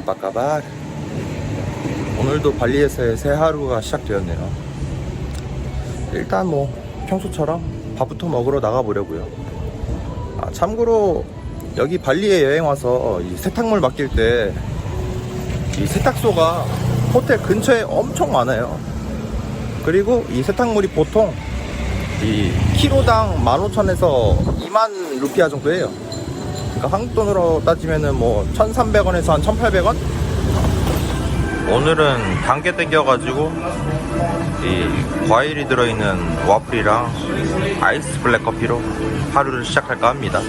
까박까박. 오늘도 발리에서의 새 하루가 시작되었네요. 일단 뭐 평소처럼 밥부터 먹으러 나가보려고요. 아, 참고로 여기 발리에 여행 와서 이 세탁물 맡길 때 이 세탁소가 호텔 근처에 엄청 많아요. 그리고 이 세탁물이 보통 이 키로당 15,000에서 2만 루피아 정도예요 그러니까 한국 돈으로 따지면은 뭐 1,300원에서 한 1,800원? 오늘은 단계 땡겨가지고 이 과일이 들어있는 와플이랑 아이스 블랙 커피로 하루를 시작할까 합니다.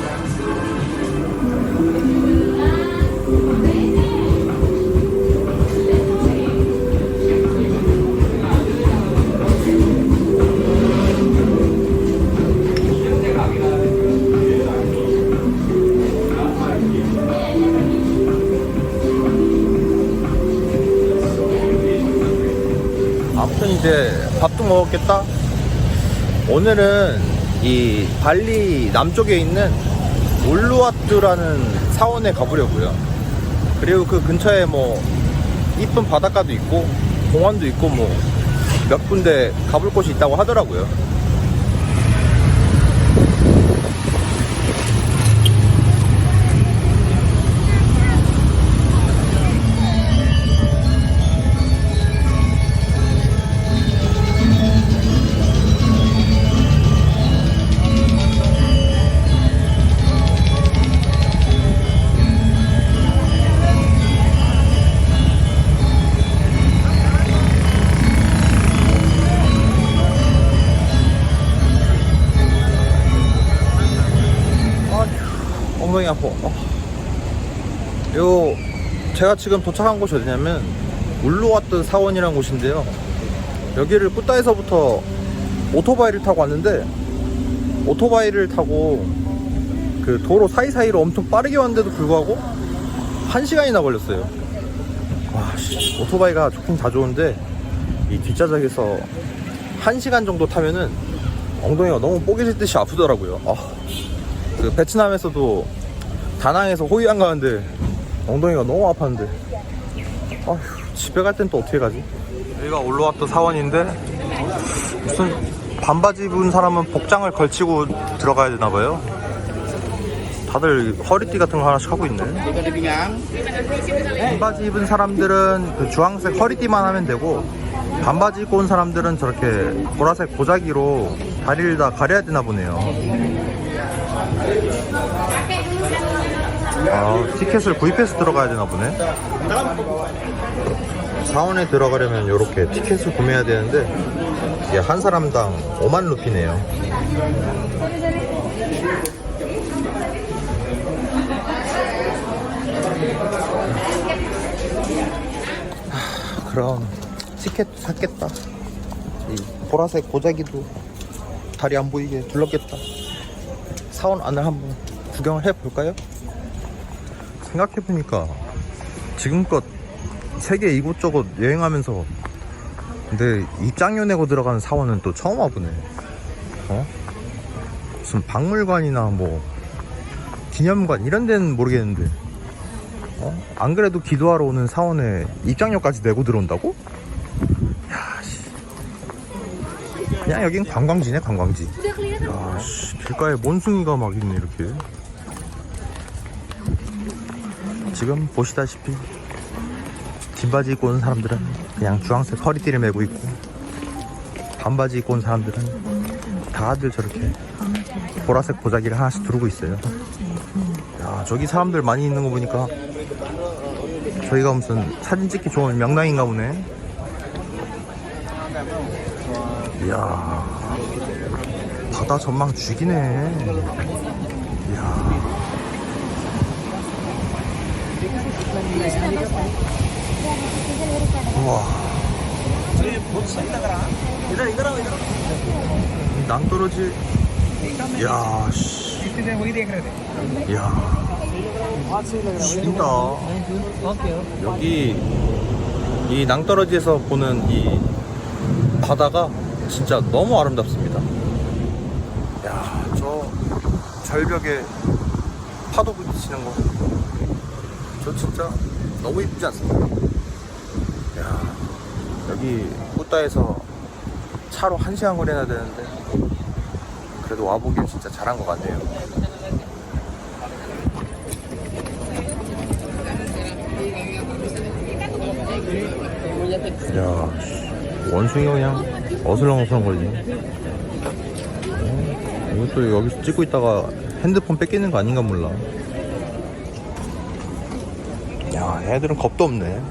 먹었겠다. 오늘은 이 발리 남쪽에 있는 울루와뚜라는 사원에 가보려고요. 그리고 그 근처에 뭐 이쁜 바닷가도 있고 공원도 있고 뭐 몇 군데 가볼 곳이 있다고 하더라고요. 제가 지금 도착한 곳이 어디냐면, 울루와트 사원이라는 곳인데요. 여기를 꾸따에서부터 오토바이를 타고 왔는데, 오토바이를 타고 그 도로 사이사이로 엄청 빠르게 왔는데도 불구하고, 한 시간이나 걸렸어요. 와, 씨, 오토바이가 좋긴 다 좋은데, 이 뒷좌석에서 한 시간 정도 타면은 엉덩이가 너무 뽀개질 듯이 아프더라고요. 아. 그 베트남에서도 다낭에서 호이안 가는데 엉덩이가 너무 아팠는데. 아휴 집에 갈 땐 또 어떻게 가지? 여기가 올라왔던 사원인데 무슨 반바지 입은 사람은 복장을 걸치고 들어가야 되나 봐요. 다들 허리띠 같은 거 하나씩 하고 있네. 반바지 입은 사람들은 그 주황색 허리띠만 하면 되고 반바지 입고 온 사람들은 저렇게 보라색 보자기로 다리를 다 가려야 되나 보네요 아, 티켓을 구입해서 들어가야 되나 보네. 사원에 들어가려면 이렇게 티켓을 구매해야 되는데 이게 한 사람당 5만 루피네요. 하, 그럼 티켓 샀겠다. 이 보라색 보자기도 다리 안 보이게 둘렀겠다. 사원 안을 한번 구경을 해볼까요? 생각해보니까 지금껏 세계 이곳저곳 여행하면서 근데 입장료 내고 들어가는 사원은 또 처음 와보네 어? 무슨 박물관이나 뭐 기념관 이런 데는 모르겠는데 어? 안 그래도 기도하러 오는 사원에 입장료까지 내고 들어온다고? 야, 씨. 그냥 여긴 관광지네 관광지 야, 씨, 길가에 몬숭이가 막 있네 이렇게 지금 보시다시피 긴 바지 입고 온 사람들은 그냥 주황색 허리띠를 메고 있고 반바지 입고 온 사람들은 다들 저렇게 보라색 보자기를 하나씩 두르고 있어요. 야 저기 사람들 많이 있는 거 보니까 저희가 무슨 사진 찍기 좋은 명당인가 보네. 이야 바다 전망 죽이네 이야 낭떠러지 이야 씨. 이야. 죽인다. 여기 이 낭떠러지에서 보는 이 바다가 진짜 너무 아름답습니다. 야 저 절벽에 파도 부딪히는 거 저 진짜 너무 이쁘지 않습니까? 야 여기 꾸따에서 차로 한 시간 거리나 되는데 그래도 와보길 진짜 잘한 것 같네요. 야 원숭이가 그냥 어슬렁어슬렁 거리네. 어, 이것도 여기서 찍고 있다가 핸드폰 뺏기는 거 아닌가 몰라. 야, 애들은 겁도 없네.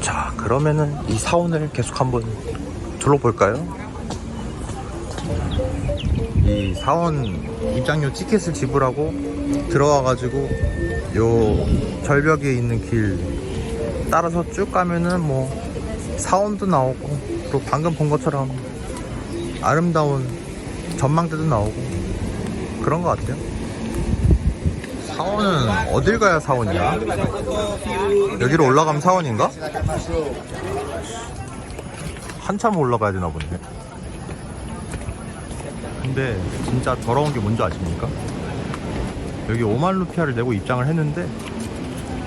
자, 그러면은 이 사원을 계속 한번 둘러볼까요? 이 사원 입장료 티켓을 지불하고 들어와가지고 요 절벽에 있는 길 따라서 쭉 가면은 뭐 사원도 나오고 또 방금 본 것처럼 아름다운 전망대도 나오고 그런 것 같아요. 사원은 어딜 가야 사원이야? 여기로 올라가면 사원인가? 한참 올라가야 되나 보네. 근데 진짜 더러운 게 뭔지 아십니까? 여기 5만 루피아를 내고 입장을 했는데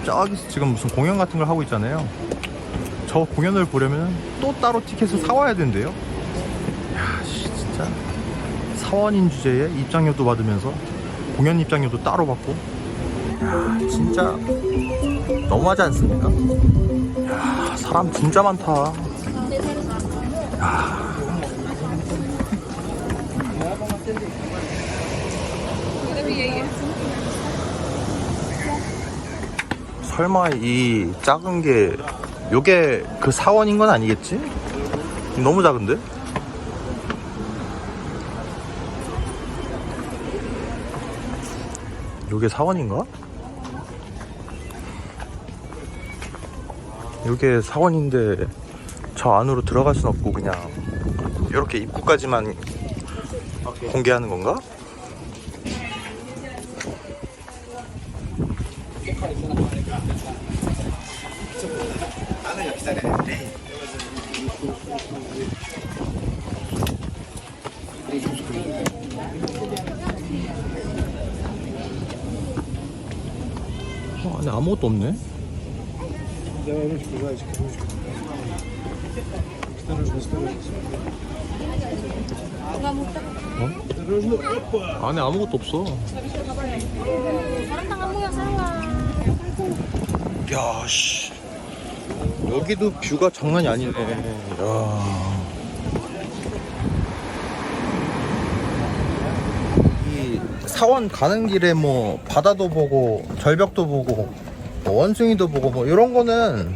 저기서 지금 무슨 공연 같은 걸 하고 있잖아요. 저 공연을 보려면 또 따로 티켓을 사와야 된대요. 사원인 주제에 입장료도 받으면서 공연 입장료도 따로 받고 야, 진짜 너무하지 않습니까? 야, 사람 진짜 많다. 야. 설마 이 작은 게 요게 그 사원인 건 아니겠지? 너무 작은데? 요게 사원인가? 요게 사원인데 저 안으로 들어갈 순 없고 그냥 이렇게 입구까지만 공개하는 건가? 어, 안에 아무것도 없네. Давай ручку, зайчик, ручку. Осторожно, осторожно. Осторожно. Опа! 안에 아무것도 없어. 사람당 한 모양 사와. 야, 씨. 여기도 뷰가 장난이 아니네. 야. 사원 가는 길에 뭐 바다도 보고 절벽도 보고 뭐 원숭이도 보고 뭐 이런 거는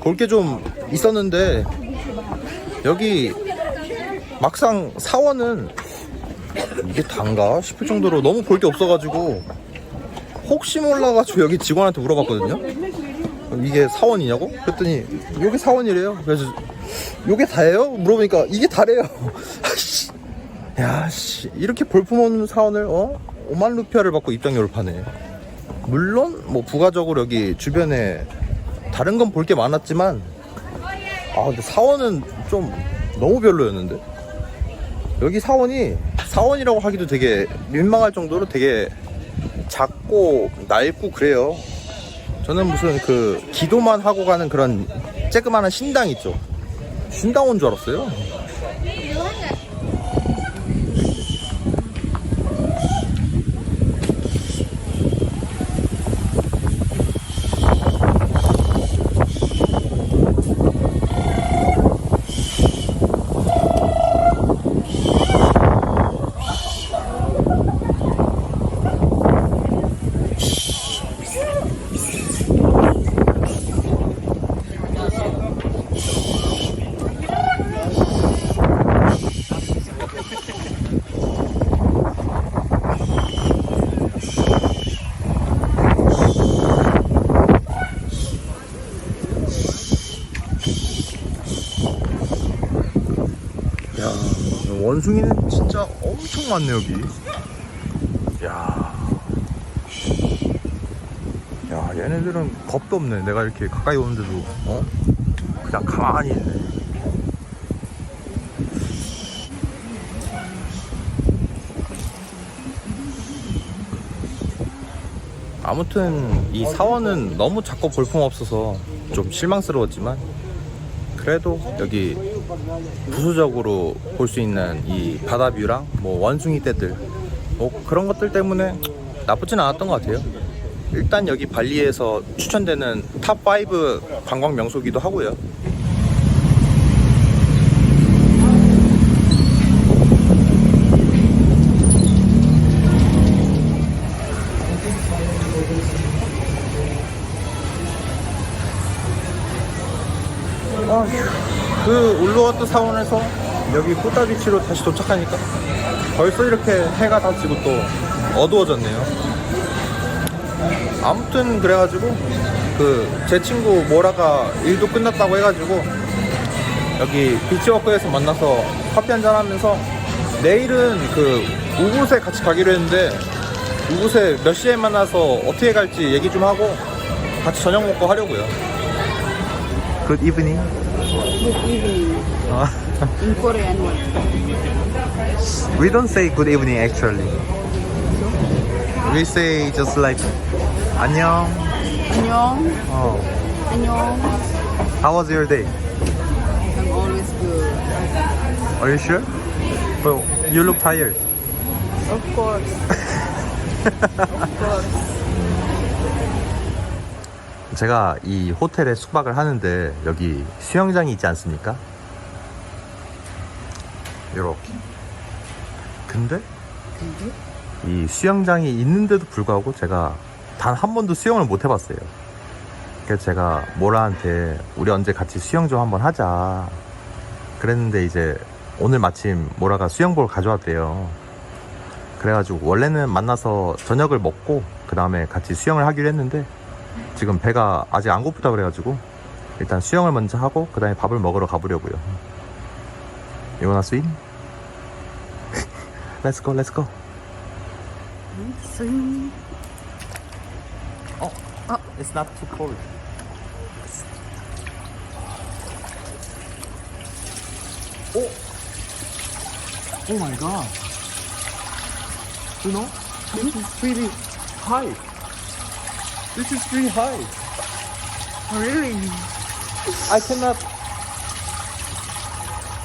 볼 게 좀 있었는데 여기 막상 사원은 이게 단가 싶을 정도로 너무 볼 게 없어가지고 혹시 몰라가지고 여기 직원한테 물어봤거든요. 이게 사원이냐고? 그랬더니 이게 사원이래요. 그래서 이게 다예요? 물어보니까 이게 다래요. 야, 씨. 이렇게 볼품없는 사원을 어? 5만 루피아를 받고 입장료를 파네. 물론 뭐 부가적으로 여기 주변에 다른 건 볼 게 많았지만 아 근데 사원은 좀 너무 별로였는데 여기 사원이 사원이라고 하기도 되게 민망할 정도로 되게 작고 낡고 그래요. 저는 무슨 그 기도만 하고 가는 그런 쬐끄만한 신당 있죠. 신당 온 줄 알았어요. 야 원숭이는 진짜 엄청 많네 여기 야. 야 얘네들은 겁도 없네 내가 이렇게 가까이 오는데도 어? 그냥 가만히 있네 아무튼 이 사원은 너무 작고 볼품없어서 좀 실망스러웠지만 그래도 여기 부수적으로 볼 수 있는 이 바다 뷰랑 뭐 원숭이 떼들 뭐 그런 것들 때문에 나쁘진 않았던 것 같아요. 일단 여기 발리에서 추천되는 탑5 관광 명소기도 하고요. 그 울루와트 사원에서 여기 꾸따비치로 다시 도착하니까 벌써 이렇게 해가 다 지고 또 어두워졌네요. 아무튼 그래가지고 그 제 친구 모라가 일도 끝났다고 해가지고 여기 비치워크에서 만나서 커피 한잔 하면서 내일은 그 우붓에 같이 가기로 했는데 우붓에 몇 시에 만나서 어떻게 갈지 얘기 좀 하고 같이 저녁 먹고 하려고요. Good evening. Good evening in Korean one. We don't say good evening actually. We say just like 안녕. 안녕. Oh. 안녕. How was your day? I'm always good. Are you sure? Well, you look tired. Of course. of course. 제가 이 호텔에 숙박을 하는데 여기 수영장이 있지 않습니까? 이렇게. 근데 근데? 이 수영장이 있는데도 불구하고 제가 단 한 번도 수영을 못 해봤어요. 그래서 제가 모라한테 우리 언제 같이 수영 좀 한번 하자. 그랬는데 이제 오늘 마침 모라가 수영복을 가져왔대요. 그래가지고 원래는 만나서 저녁을 먹고 그 다음에 같이 수영을 하기로 했는데 지금 배가 아직 안 고프다 그래가지고 일단 수영을 먼저 하고 그 다음에 밥을 먹으러 가보려고요. You wanna swim? let's go, let's go. Swim. It's not too cold. Oh! Oh my god! You know, this is pretty high. This is pretty high. Really? I cannot.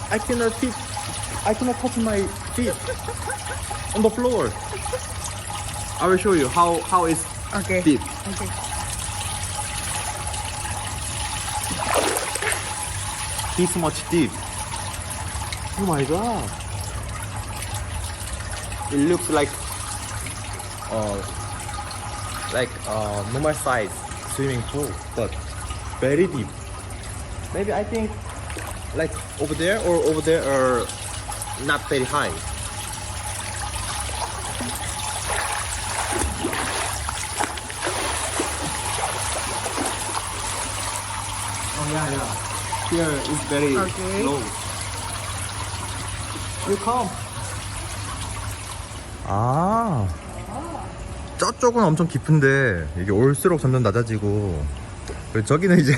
I cannot fit. I cannot touch my feet on the floor. I will show you how how it's Okay. deep. Okay. this much deep. Oh my god. It looks like uh like uh normal size swimming pool, but very deep. Maybe I think like over there or over there are not very high. Oh yeah, yeah. Here is very Okay. low. You come. 아, 저쪽은 엄청 깊은데 이게 올수록 점점 낮아지고 저기는 이제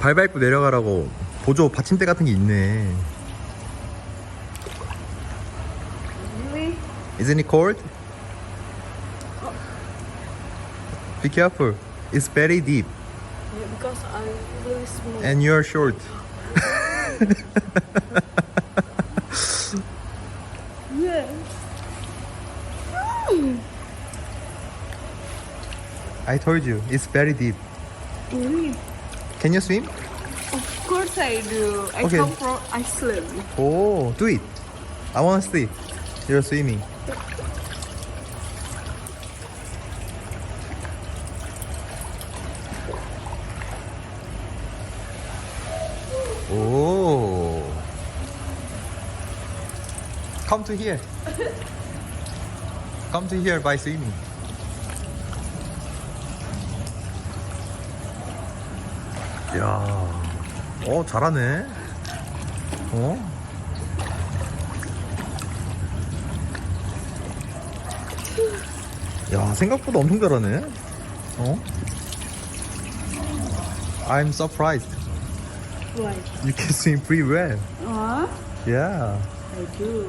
발 밟고 내려가라고 보조 받침대 같은 게 있네. Isn't it cold? Be careful. It's very deep Yeah, because I'm really small. and you're short. I told you, it's very deep. Really? Can you swim? Of course I do. I Okay. come from Iceland. Oh, do it. I want to see. You're swimming. Oh. Come to here. Come to here by swimming. 야, 어 잘하네. 어? 야 생각보다 엄청 잘하네. 어? I'm surprised. Why? You can swim pretty well. Huh? Yeah. I do.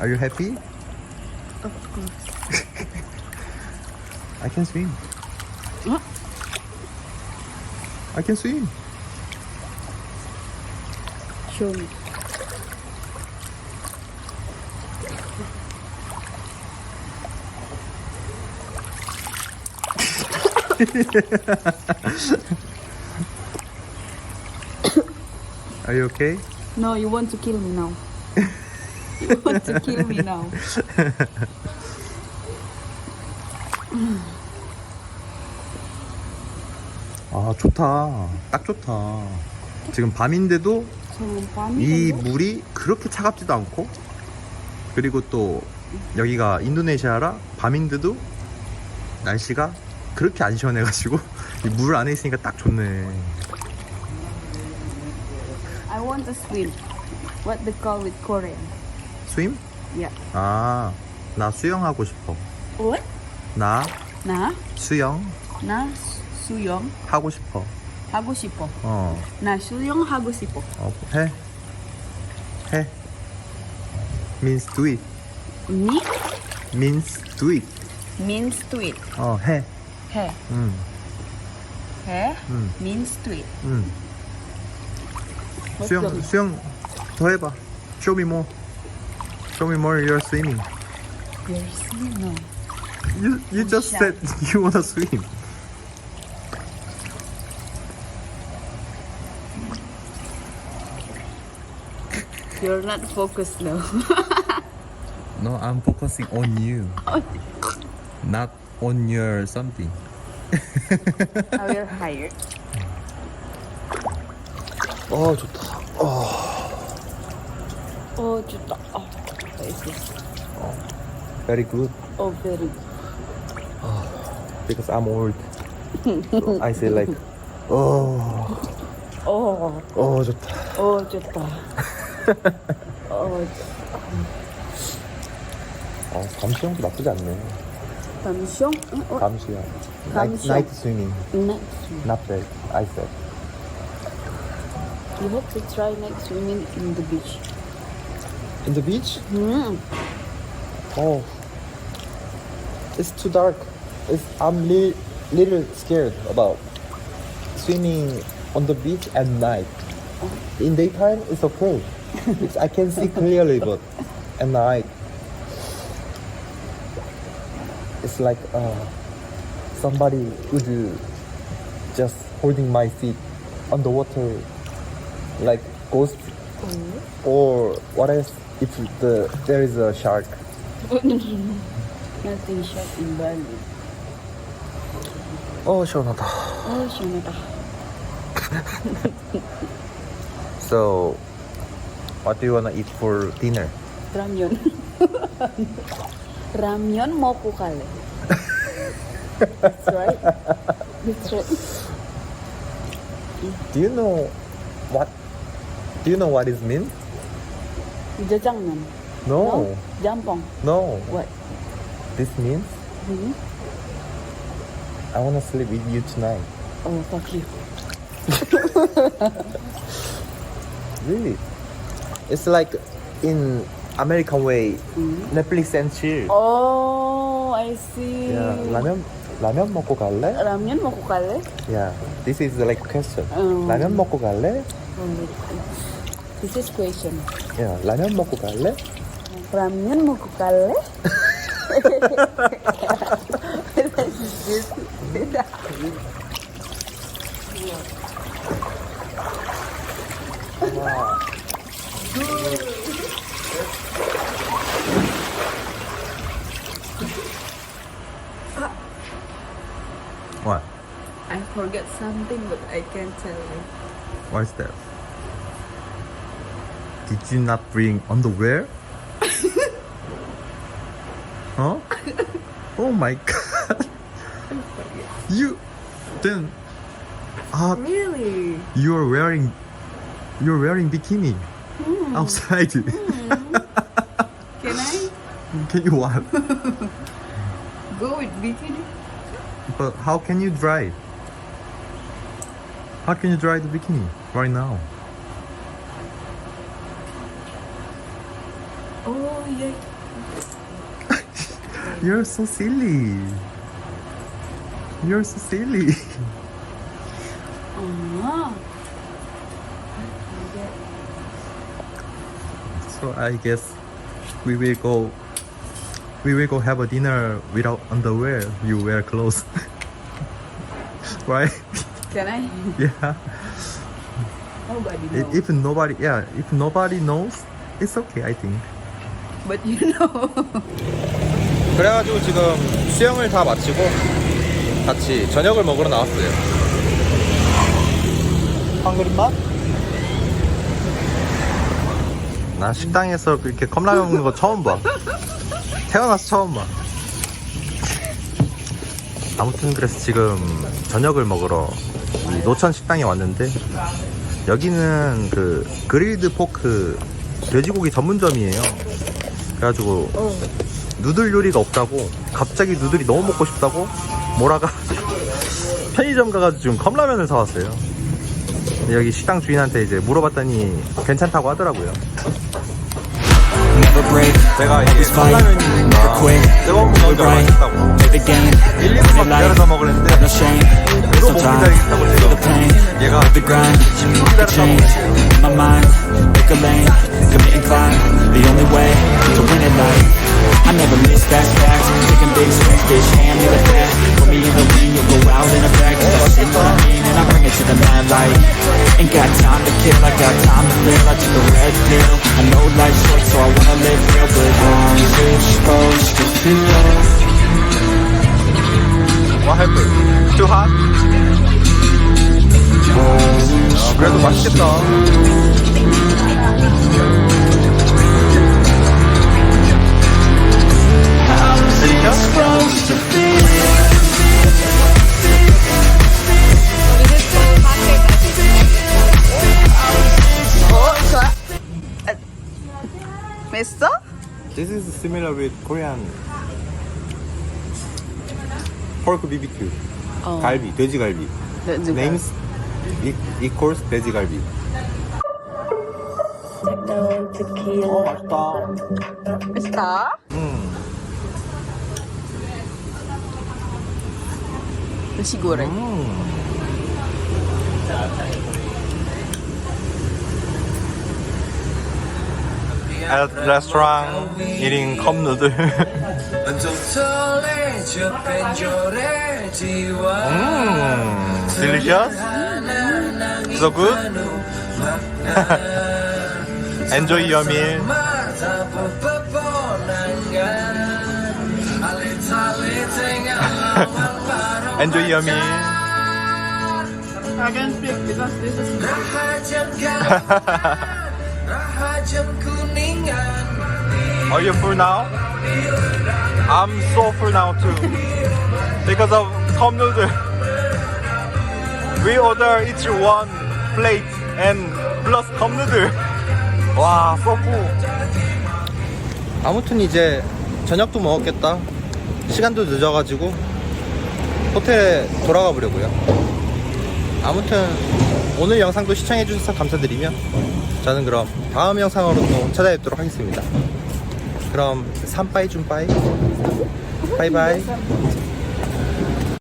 Are you happy? I can swim. Huh? I can swim. Show me. Are you okay? No, you want to kill me now. You want to kill me now. 아 좋다. 딱 좋다. 지금 밤인데도 저는 밤이 이 정도? 물이 그렇게 차갑지도 않고 그리고 또 여기가 인도네시아라 밤인데도 날씨가 그렇게 안 시원해가지고 이 물 안에 있으니까 딱 좋네. I want to swim. What they call with Korean? 스윙? Yeah. 아, 나 수영하고 싶어. What? 나 나? 수영 나 수영 하고 싶어. 하고 싶어. 어, 나 수영 하고 싶어. 어 해. 해. means do it. 니? means do it. means to it. 어, 해. 해. 응, 해. 응, means to it. 응. 수영, 수영 더 해봐. Show me more. Show me more you're swimming. There's no. You, you just shy. said you wanna swim. You're not focused now. No, I'm focusing on you. Not on your something. I will hire. 어, 좋다. Oh, 좋다. Oh, what is this? Very good. Oh, very good. Because I'm old. So I say like, oh, Oh, 어, 좋다. oh, 좋다. oh, 어, 감수형도 나쁘지 않네. 감성? Oh, 감수형. Night, 감수형. night swimming. next. Not bad. I said. You have to try next swimming in the beach. In the beach? Hmm. Oh, it's too dark. It's, I'm li- little scared about swimming on the beach at night. In daytime, it's okay. It's, I can see clearly, but at night, it's like uh, somebody would just holding my feet underwater, like ghost, or what else? It's the there is a shark. Nothing shark in Bali. Oh, Shonata. Oh, Shonata. so, what do you wanna eat for dinner? Ramyun. Ramyun, mau kale. That's right. That's right. Do you know what? Do you know what it means? 짜장면. No, 짬뽕. no. What? This means Hmm? I wanna sleep with you tonight. Oh, fuck you. Really? It's like in American way, Netflix and chill. Oh, I see. Yeah, 라면 라면 먹고 갈래? 라면 먹고 갈래? Yeah, this is like question. 음. 라면 먹고 갈래? Oh, This is question. Yeah, 라면 먹고 갈래? 라면 먹고 갈래? What? I forget something, but I can't tell you. What's that? Did you not bring underwear? huh? Oh my god. You then uh, Really? you're wearing you're wearing bikini outside. Can I can you what? go with bikini? But how can you dry? How can you dry the bikini right now? Oh, yeah. You're so silly. You're so silly. Ah. So I guess we will go. We will go have a dinner without underwear. You wear clothes, right? Can I? Yeah. Nobody knows. if nobody, yeah, if nobody knows, it's okay. I think. But you know. 그래가지고 지금 수영을 다 마치고 같이 저녁을 먹으러 나왔어요. 한 그릇 맛? 나 식당에서 그렇게 컵라면 먹는 거 처음 봐. 태어나서 처음 봐. 아무튼 그래서 지금 저녁을 먹으러 이 노천 식당에 왔는데 여기는 그 그릴드 포크 돼지고기 전문점이에요. 그래가지고 누들 요리가 없다고 갑자기 누들이 너무 먹고 싶다고 뭐라가 편의점 가가지고 지금 컵라면을 사왔어요 여기 식당 주인한테 이제 물어봤더니 괜찮다고 하더라고요 제가 이게 컵라면이니까. 뜨거운 the game, 1, live 2분 your life, 기다려서 먹으랬는데 no 못 기다리겠다고 지금. 얘가 Live the grind, make a change. In my mind, pick a lane, commit and climb. The only way to win at life. I never miss that fact. Taking big swings, bitch, hand me the bat. Put me in the ring, you'll go out in a bag. I see what I mean, and I bring it to the mad light. Ain't got time to kill, I got time to feel. I took a red pill. I know life's short, so I wanna live real, but how's it supposed to feel? What happened? Too hot? 아, 그래도 맛있겠다 Oh, 좋아. 아, 맛있어? This is similar with Korean pork BBQ 어. 갈비, 돼지갈비 네, 이제 Names e- equals 돼지갈비 어 맛있다 맛있다. 음. Siguro. 음. At restaurant eating cup noodle. mm, delicious. So good. Enjoy your meal. Enjoy your meal. I can speak because this is Are you full now? I'm so full now too. Because of cup noodle. We order each one plate and plus cup noodle. 와, full. 아무튼 이제 저녁도 먹었겠다. 시간도 늦어가지고 호텔에 돌아가 보려고요. 아무튼 오늘 영상도 시청해주셔서 감사드리며 저는 그럼 다음 영상으로 또 찾아뵙도록 하겠습니다. 그럼 삼빠이 줌빠이 바이바이